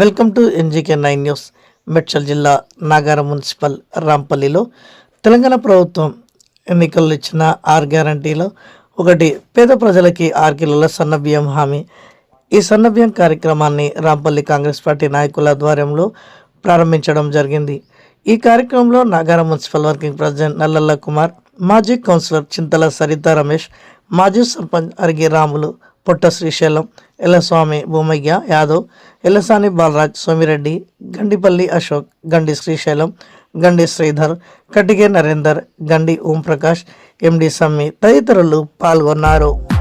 Welcome to NGK nine news. Medchal జిల్లా Nagaram municipal రాంపల్లిలో Telangana ప్రభుత్వం ఎన్నికల్లో ఇచ్చిన ఆర్ గ్యారంటీలో ఒకటి పేద ప్రజలకి ఆరు కిలోల సన్నబియ్యం హామీ. ఈ సన్నబియ్యం కార్యక్రమాన్ని రాంపల్లి కాంగ్రెస్ పార్టీ నాయకుల ఆధ్వర్యంలో ప్రారంభించడం జరిగింది. ఈ కార్యక్రమంలో నాగారం మున్సిపల్ వర్కింగ్ ప్రెసిడెంట్ నల్లల్ల కుమార్ మాజీ కౌన్సిలర్ చింతల సరిత రమేష్ మాజీ సర్పంచ్ అరిగి రాములు పొట్ట శ్రీశైలం ఎల్లస్వామి భూమయ్య యాదవ్ ఎల్లసాని బాలరాజ్ సోమిరెడ్డి గండిపల్లి అశోక్ గండి శ్రీశైలం గండి శ్రీధర్ కటిగే నరేందర్ గండి ఓంప్రకాష్ ఎండి సమ్మి తదితరులు పాల్గొన్నారు.